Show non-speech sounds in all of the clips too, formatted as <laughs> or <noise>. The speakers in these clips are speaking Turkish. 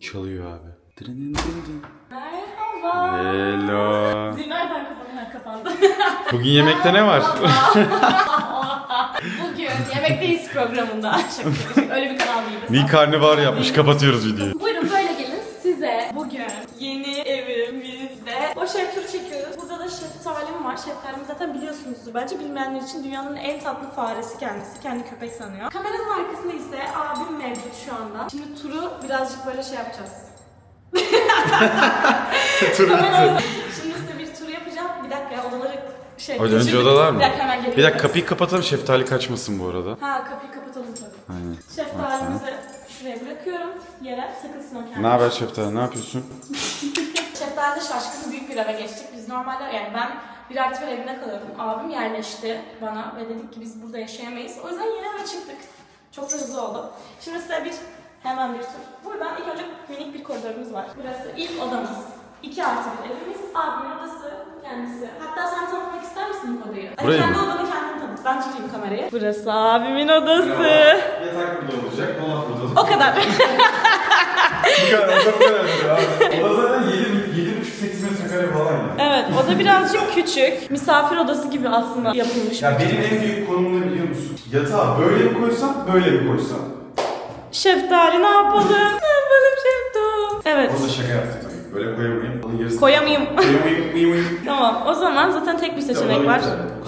Çalıyor abi. Dırının dırının. Merhaba. Hello. Zil nereden kapandı? Bugün yemekte ne var? <laughs> Bugün Yemekteyiz programında. Şaka şaka. Öyle bir kanal değiliz. Nil karnıvar yapmış. Kapatıyoruz videoyu. Zaten biliyorsunuzdur. Bence bilmeyenler için dünyanın en tatlı faresi kendisi. Kendi köpek sanıyor. Kameranın arkasında ise abim mevcut şu anda. Şimdi turu birazcık böyle şey yapacağız. <laughs> Kamera- Şimdi size bir tur yapacağım. Bir dakika ya odaları şey... Hadi önce geçirdim. odalar mı? Bir dakika hemen geliyorum. Bir dakika kapıyı kapatalım şeftali kaçmasın bu arada. Ha kapıyı kapatalım tabii. Aynen. Şeftalimizi şuraya bırakıyorum. Yere takılsın o kendine. Ne haber şeftali ne yapıyorsun? <laughs> Şeftalide şaşkın büyük bir eve geçtik. Biz normalde yani ben bir artı bir evinde kalıyordum. Abim yerleşti bana ve dedik ki biz burada yaşayamayız. O yüzden yeni eve çıktık. Çok da hızlı oldu. Şimdi size bir hemen bir tur. Buradan ilk önce minik bir koridorumuz var. Burası ilk odamız. İki artı bir evimiz. Abimin odası kendisi. Hatta sen tanıtmak ister misin bu odayı? Hadi Burayı kendi mı? odanı kendin tanıt. Ben tutayım kamerayı. Burası abimin odası. Yatak burada olacak, dolap burada O kadar. <laughs> Bu kadar, bu kadar abi. O da zaten 7, 7,5-8 metrekare falan ya. Evet, o da birazcık küçük. Misafir odası gibi aslında yapılmış. Ya benim en büyük konum ne biliyor musun? Yatağı böyle mi koysam, böyle mi koysam? Şeftali ne yapalım? Ne yapalım şeftali? Evet. Orada şaka yaptık. Böyle koyamayayım. Onun yarısını... Koyamayayım. Koyamayayım, miyim? <laughs> Tamam, o zaman zaten tek bir seçenek var.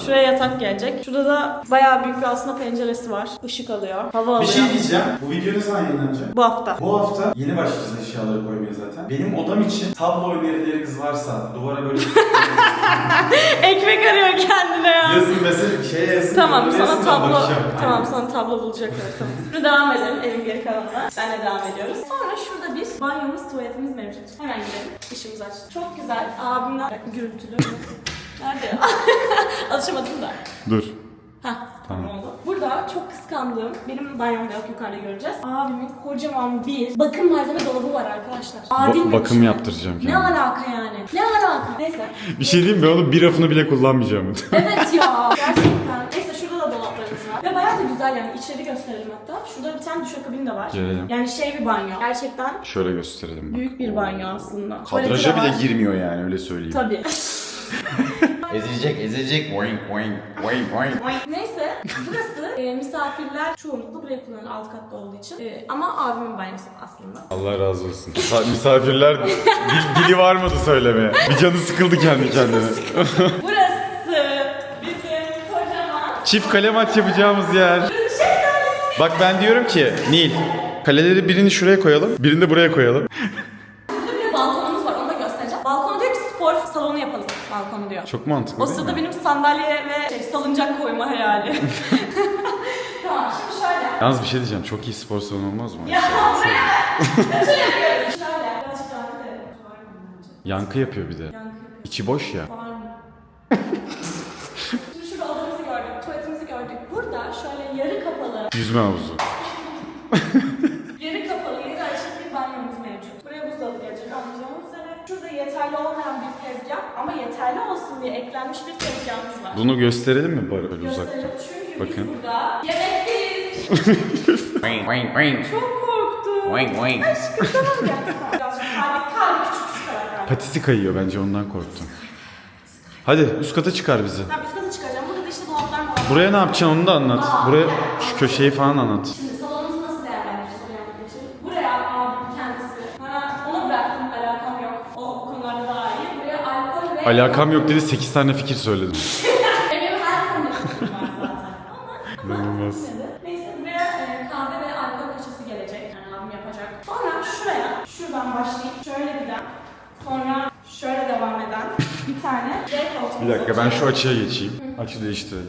Şuraya yatak gelecek. Şurada da bayağı büyük bir aslında penceresi var. Işık alıyor, hava Bir alıyor. şey diyeceğim. Bu video ne zaman yayınlanacak? Bu hafta. Bu hafta yeni başlayacağız eşyaları koymaya zaten. Benim odam için tablo önerileriniz varsa duvara böyle <laughs> Ekmek arıyor kendine ya. yazın mesela şeye yazın. Tamam böyle sana yazın, tablo bakacağım. tamam Aynen. sana tablo bulacaklar tamam. Şimdi devam edelim evin geri kalanına. Senle devam ediyoruz. Sonra şurada bir banyomuz, tuvaletimiz mevcut. Hemen gidelim. Işığımızı aç. Çok güzel. Abimden gürültülü. Nerede ya? <laughs> Alışamadım da. Dur. Heh, Tamam. oldu. Burada çok kıskandığım, benim banyomda yok yukarıda göreceğiz. Abimin kocaman bir bakım malzeme dolabı var arkadaşlar. Adil Ba- mi bakım şimdi? yaptıracağım Ne kendime. alaka yani? Ne alaka? Neyse. Bir şey diyeyim mi? Ben onun bir rafını bile kullanmayacağım. Evet ya. Gerçekten. Neyse şurada da dolaplarımız var. Ve bayağı da güzel yani. İçeri gösterelim hatta. Şurada bir tane duşakabin de var. Gelelim. Yani şey bir banyo. Gerçekten Şöyle gösterelim bak. büyük bir banyo aslında. Tuvaleti Kadraja de var. bile girmiyor yani öyle söyleyeyim. Tabii. <laughs> Ezilecek, ezilecek. Boing, boing, boing, boing. Neyse burası e, misafirler çoğunlukla burayı kullanır alt katta olduğu için. E, ama abimin banyosu aslında. Allah razı olsun. Sa- Misafirler dil, dili varmadı söylemeye. Bir canı sıkıldı kendi kendine. Kocaman Çift kale maç yapacağımız yer. Bak ben diyorum ki Nil kaleleri birini şuraya koyalım, birini de buraya koyalım. Burada bir de balkonumuz var onu da göstereceğim. Balkona diyor ki spor salonu yapalım balkonu diyor. Çok mantıklı O değil sırada mi? benim sandalye ve şey, salıncak koyma hayali. <laughs> tamam şimdi şöyle. Yalnız bir şey diyeceğim. Çok iyi spor salonu olmaz mı? Ya buraya <laughs> şöyle yapıyoruz. Şöyle. Birazcık yankı da yapıyoruz. Var mı bence? Yankı yapıyor bir de. Yankı yapıyoruz. İçi boş ya. Var Yüzme havuzu. yarı kapalı, yarı açık bir banyomuz mevcut. Buraya buzdolabı gelecek anlayacağınız üzere. Şurada yeterli olmayan bir tezgah ama yeterli olsun diye eklenmiş bir tezgahımız var. Bunu gösterelim mi bar- böyle uzakta? Gösterelim çünkü Bakın. biz burada yemekteyiz. Boing. Çok korktum. Boing, boing. Aşkım tamam ya. Birazcık kalbi, kalbi küçük küçük karar Patisi kayıyor bence ondan korktum. Hadi üst kata çıkar bizi. Ben üst kata çıkacağım. Burada da işte dolaplar var. Buraya ne yapacaksın onu da anlat. Buraya şu köşeyi falan anlat. Şimdi salonumuzu nasıl değerlendiririz oraya geçelim. Buraya abim kendisi. Bana ona bıraktım alakam yok. O, o konularda daha iyi. Buraya alkol ve... Alakam yok dedi 8 tane fikir söyledim. <laughs> Benim her konuda fikrim var zaten. Ama İnanılmaz. Neyse, buraya e, kahve ve alkol kaşası gelecek. Yani abim yapacak. Sonra şuraya, şuradan başlayıp şöyle giden. Sonra şöyle devam eden bir tane <laughs> Bir dakika ben şu açıya geçeyim. Açı.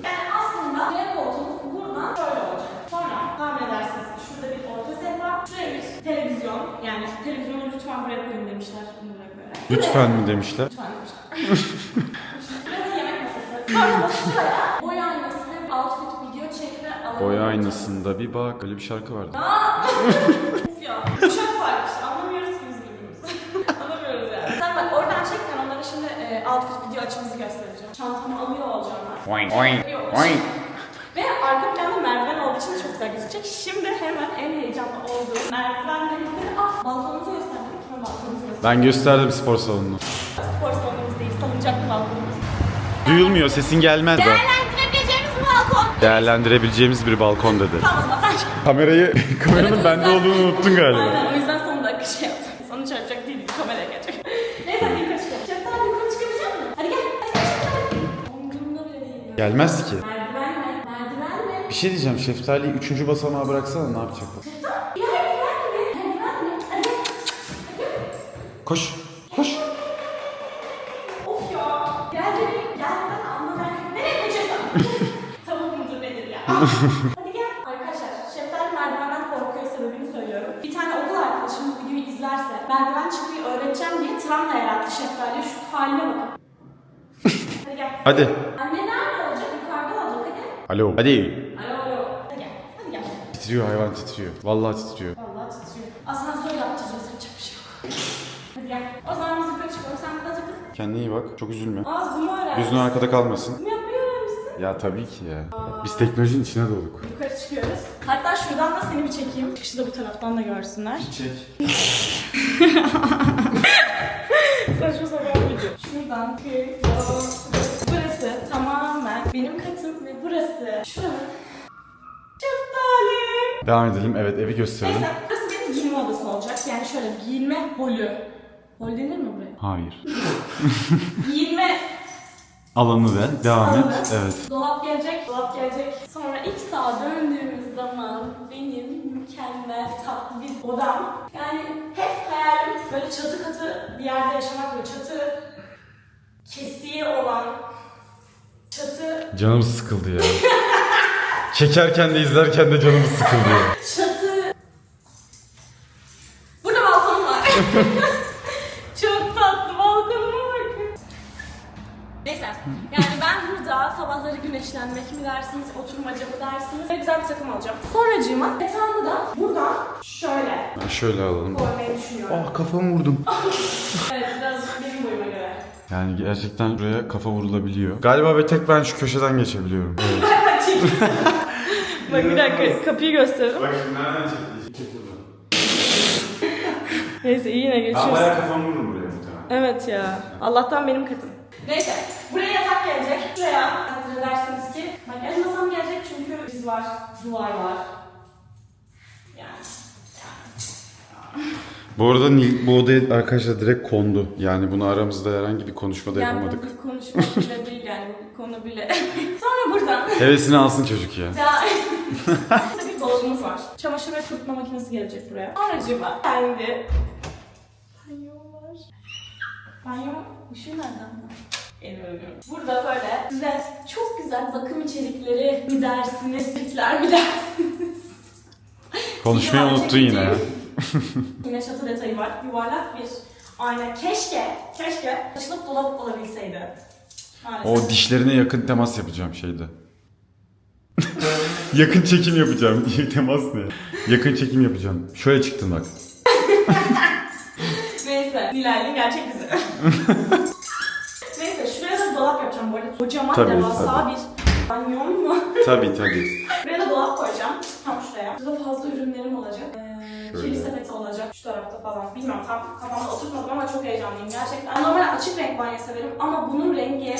Yani aslında D koltuğumuz buradan şöyle olacak. Sonra tahmin edersiniz ki şurada bir orta sehpa, şuraya bir televizyon. Yani televizyonu lütfen buraya koyun demişler. Bunu buraya koyarak. Lütfen mi demişler? Lütfen demişler. Burada yemek masası. Sonra şuraya boy aynası ve outfit video çekme alanı Boy aynasında bir bak. Öyle bir şarkı vardı. Uf ya. Uçak var işte. Anlamıyoruz ki biz birbirimizi. Anlamıyoruz yani. Sen bak oradan çek ben onlara şimdi e, outfit video açımızı göstereceğim. Çantamı alıyor olacağım ben. Boing, boing. Ve arka planda merdiven olduğu için çok güzel gözükecek. Şimdi hemen en heyecanlı olduğum merdivenle. Ah balkonumuzu göstermek balkonumuz. Ben gösterdim spor salonunu. Spor salonumuz değil, salıncaklı balkonumuz. Duyulmuyor sesin gelmez de. Değerlendirebileceğimiz bir balkon. Değerlendirebileceğimiz bir balkon dedi. Tamam o zaman sen Kamerayı, <laughs> kameranın bende olduğunu unuttun galiba. Aynen o yüzden son dakika şey yaptım. Sana çarpacak değil, kameraya gelecek. Neyse hadi yukarı çıkalım. Şeftali yukarı çıkabilecek misin? Hadi gel, hadi gel şeftali. Umurumda bile değil. Gelmez ki. Merdiven mi? Merdiven mi? Bir şey diyeceğim şeftaliyi üçüncü basamağa bıraksana ne yapacak o? Koş, koş. Of ya. Gel de bir gel ben anla ben. Nereye kaçıyorsun? Tavuk mudur nedir ya? <laughs> Hadi gel. Arkadaşlar Şeftali merdivenden korkuyor sebebini söylüyorum. Bir tane okul arkadaşım bu videoyu izlerse merdiven çıkmayı öğreteceğim diye travma yarattı Şeftali'ye şu haline bakın. <laughs> Hadi gel. Hadi. Anne nerede olacak? Yukarıda olacak hadi. Alo. Hadi. Alo. Hadi gel. Hadi gel. Titriyor hayvan titriyor. Vallahi titriyor. Asansör yaptıracağız yapacak bir şey yok. Hadi gel. O zaman biz yukarı çıkalım. Sen burada takıl. Kendine iyi bak. Çok üzülme. Aa öğren. Gözün arkada kalmasın. Zoom yapmayı öğrenmişsin. Ya tabii ki ya. Biz teknolojinin içine doğduk. Yukarı çıkıyoruz. Hatta şuradan da seni bir çekeyim. Çıkışı da bu taraftan da görsünler. Çek. <laughs> Saçma sapan video. Şuradan. Burası tamamen benim katım ve burası şuranın şeftali. Devam edelim. Evet evi gösterelim. Neyse burası benim giyinme odası olacak. Yani şöyle giyinme holü. Hol denir mi buraya? Hayır. <laughs> Giyinme Alanı ver. Devam alanı. et. Evet. Dolap gelecek, dolap gelecek. Sonra ilk sağa döndüğümüz zaman benim mükemmel tatlı bir odam. Yani hep hayalim böyle çatı katı bir yerde yaşamak ve çatı kesiği olan çatı Canım sıkıldı ya. Çekerken de izlerken de canım sıkıldı. <laughs> Çatı. Şöyle Ben alalım. koymayı düşünüyorum. Ah kafamı vurdum. <laughs> Evet birazcık benim boyuma göre. Yani gerçekten buraya kafa vurulabiliyor. Galiba ve tek ben şu köşeden geçebiliyorum. Evet. <laughs> Bak bir dakika kapıyı gösteririm. Bak şimdi nereden çekti? Çek <laughs> Neyse iyi yine geçiyoruz. kafamı vururum buraya muhtemelen. Evet ya. Allah'tan benim katım. Neyse. Buraya yatak gelecek. Şuraya takdir edersiniz ki makyaj masam gelecek çünkü biz var, duvar var. Bu arada Nil bu odaya arkadaşlar direkt kondu. Yani bunu aramızda herhangi bir konuşmada Yani bu yapamadık. bir konuşma bile değil yani bu bir konu bile. <laughs> Sonra buradan. Hevesini alsın çocuk ya. Ya. <laughs> Bir dolabımız var. Çamaşır ve kurutma makinesi gelecek buraya. Sonracığıma kendi banyo var. Banyo ışığı nereden? Bilmiyorum. Burada böyle size çok güzel bakım içerikleri mi dersiniz, içerikler mi dersiniz? Konuşmayı Yuvarlak unuttun yine ya. <laughs> Yine çatı detayı var. Yuvarlak bir ayna. Keşke, keşke açılıp dolap olabilseydi. Maalesef. O dişlerine yakın temas yapacağım şeyde. <laughs> yakın çekim yapacağım. <laughs> temas ne? Yakın çekim yapacağım. Şöyle çıktın bak. Neyse. Nilay'ın gerçek yüzü. Neyse şuraya da dolap yapacağım bu arada. Kocaman Tabii, devasa tabii. bir banyom var. Tabii tabii. Buraya da dolap koyacağım. Tam şuraya. Burada fazla ürünlerim olacak. Şöyle. kirli sepeti olacak şu tarafta falan. Bilmiyorum tam kafamda oturtmadım ama çok heyecanlıyım gerçekten. Normalde açık renk banyo severim ama bunun rengi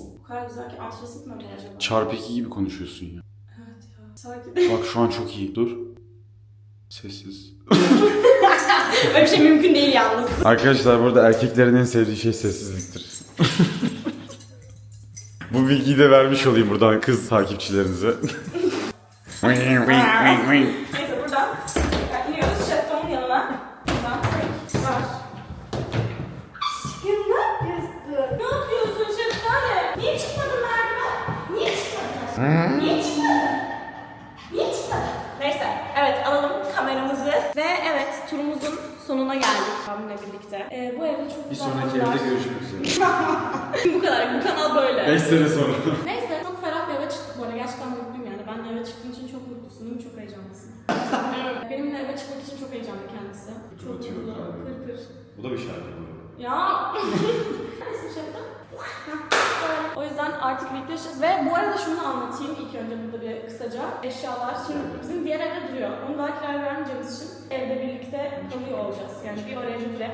bu kadar güzel ki antrasit mi bu acaba? Çarpı iki gibi konuşuyorsun ya. Evet ya. Sakin. Bak şu an çok iyi. Dur. Sessiz. <laughs> Öyle bir şey mümkün değil yalnız. Arkadaşlar burada erkeklerin en sevdiği şey sessizliktir. Bu bilgiyi de vermiş olayım buradan kız takipçilerinize. <laughs> Neyse buradan iniyoruz şeftonun yanına. Buradan var. Aşkım ne yapıyorsun? Ne yapıyorsun şeftali? Niye çıkmadın merdiven? Niye çıkmadın? Niye çıkmadın? Niye çıkmadın? Neyse evet alalım kameramızı ve evet turumuzun sonuna geldik abimle birlikte. Ee, bu evde çok güzel anılar- görüşmek üzere. <laughs> bu kadar bu kanal böyle. 5 sene sonra. Neyse çok ferah bir eve çıktık bu arada. Gerçekten mutluyum yani. Benimle eve çıktığın için çok mutlusun değil mi? Çok heyecanlısın. <laughs> Evet, Benimle eve çıkmak için çok heyecanlı kendisi. Çok Atıyorum mutlu. galiba. Pır pır. Bu da bir şarkı bu. Ya. <laughs> Neyse şeften. O yüzden artık birlikte yaşayacağız. Ve bu arada şunu anlatayım ilk önce burada bir kısaca. Eşyalar şimdi bizim evde duruyor. Onu daha kiraya vermeyeceğimiz için evde birlikte kalıyor olacağız. Yani bir oraya buraya.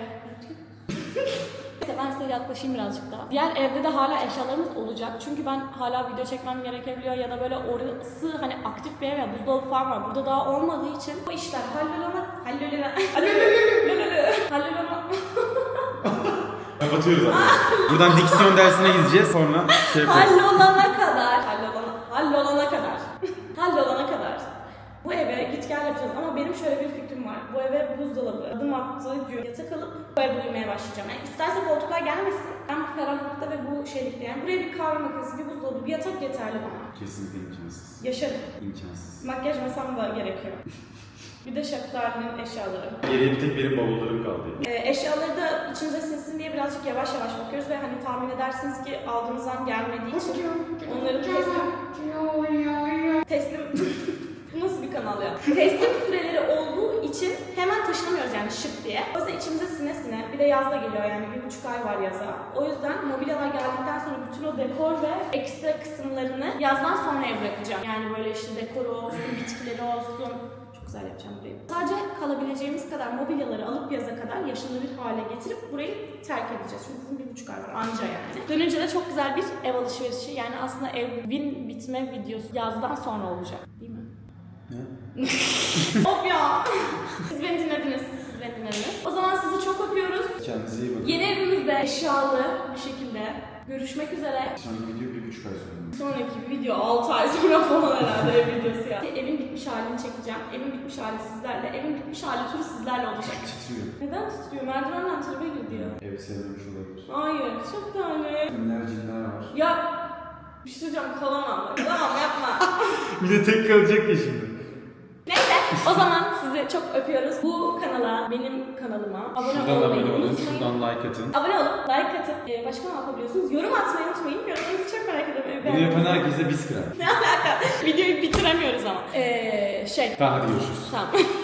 Neyse ben size yaklaşayım birazcık daha. Diğer evde de hala eşyalarımız olacak. Çünkü ben hala video çekmem gerekebiliyor ya da böyle orası hani aktif bir ev ya buzdolabı falan var. Burada daha olmadığı için bu işler hallolana hallolana hallolana Kapatıyoruz abi. Buradan diksiyon dersine gideceğiz sonra şey yaparız. hallolana kadar hallolana hallolana kadar hallolana kadar bu eve git gel yapacağız ama benim şöyle bir Bu eve buzdolabı adım attığı gün yatak alıp bu evde uyumaya başlayacağım. Yani isterse koltuklar gelmesin. Ben bu ferahlıkta ve bu şeylikte yani buraya bir kahve makinesi, bir buzdolabı, bir yatak yeterli bana. Kesinlikle imkansız. Yaşarım. İmkansız. Makyaj masam da gerekiyor. <laughs> bir de şeftali'nin eşyaları. Geriye bir tek benim bavullarım kaldı. Ee, eşyaları da içinize sinsin diye birazcık yavaş yavaş bakıyoruz ve hani tahmin edersiniz ki aldığınız an gelmediği için onları teslim teslim <laughs> kanal ya? Teslim süreleri olduğu için hemen taşınamıyoruz yani şıp diye. O yüzden içimize sine sine. Bir de yaz da geliyor yani bir buçuk ay var yaza. O yüzden mobilyalar geldikten sonra bütün o dekor ve ekstra kısımlarını yazdan sonraya bırakacağım. Yani böyle işte dekoru olsun, bitkileri olsun. Güzel yapacağım burayı. Sadece kalabileceğimiz kadar mobilyaları alıp yaza kadar yaşanabilir hale getirip burayı terk edeceğiz. Çünkü bizim bir buçuk ay var anca yani. Dönünce de çok güzel bir ev alışverişi. Yani aslında evin bitme videosu yazdan sonra olacak. Değil mi? <laughs> Of ya. Siz beni dinlediniz. Siz beni dinlediniz. O zaman sizi çok öpüyoruz. Kendinize iyi bakın. Yeni evimizde eşyalı bir şekilde görüşmek üzere. Sonraki video bir buçuk ay sonra. Sonraki video 6 ay sonra falan herhalde ev videosu ya. Evin bitmiş halini çekeceğim. Evin bitmiş hali sizlerle. Evin bitmiş hali turu sizlerle olacak. Titriyor. Neden titriyor? Merdivenden tarafa gidiyor. Ev sevmemiş olabilir. Hayır, çok tane. Kimler cinler var. Ya bir şey söyleyeceğim kalamam. Kalamam yapma. <laughs> Bir de tek kalacak ya şimdi. O zaman sizi çok öpüyoruz. Bu kanala, benim kanalıma abone Şuradan olmayı abone olun, unutmayın. şuradan like atın. Abone olup like atıp e, başka ne yapabiliyorsunuz? Yorum atmayı unutmayın. Yorumlarınızı çok merak ediyorum. Bunu yapan herkese biz kırar. <laughs> Ne alaka? Videoyu bitiremiyoruz ama. Eee şey. Tamam hadi görüşürüz. Tamam. <laughs>